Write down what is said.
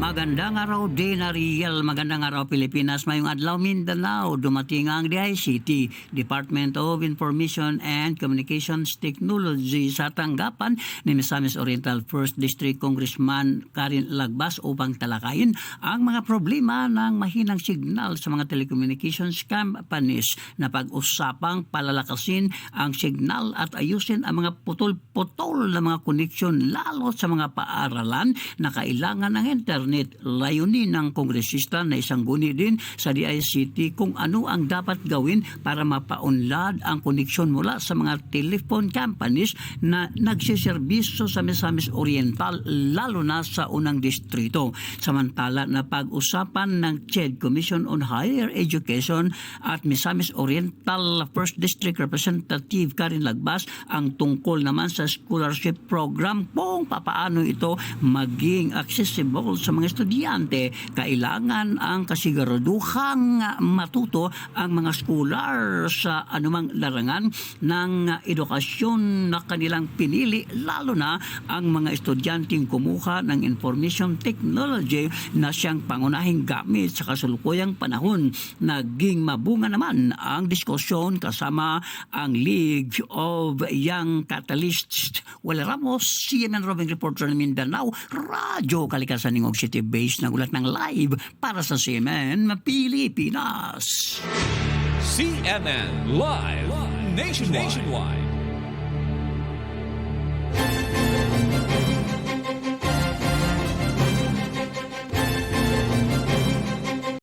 Magandang araw din, Ariel. Magandang araw, Pilipinas. Mayong adlaw, Mindanao. Dumating ang DICT, Department of Information and Communications Technology sa tanggapan ni Misamis Oriental 1st District Congressman Karin Lagbas upang talakayin ang mga problema ng mahinang signal sa mga telecommunications companies na pag-usapang palalakasin ang signal at ayusin ang mga putol-putol na mga koneksyon lalo sa mga paaralan na kailangan ng internet. Layunin ng kongresista na isang guni din sa DICT kung ano ang dapat gawin para mapaunlad ang koneksyon mula sa mga telephone companies na nagsiservisyo sa Misamis Oriental lalo na sa unang distrito. Samantala na pag-usapan ng CHED Commission on Higher Education at Misamis Oriental First District Representative Karin Lagbas ang tungkol naman sa scholarship program kung papaano ito maging accessible sa mga estudyante. Kailangan ang kasiguraduhang matuto ang mga scholar sa anumang larangan ng edukasyon na kanilang pinili lalo na ang mga estudyanteng kumuha ng information technology na siyang pangunahing gamit sa kasulukuyang panahon. Naging mabunga naman ang diskusyon kasama ang League of Young Catalysts. Wala Ramos, CNN Roving Reporter ng Mindanao, Radyo Kalikasan ng City Base na ulat ng live para sa CNN Pilipinas. CNN Live Nationwide.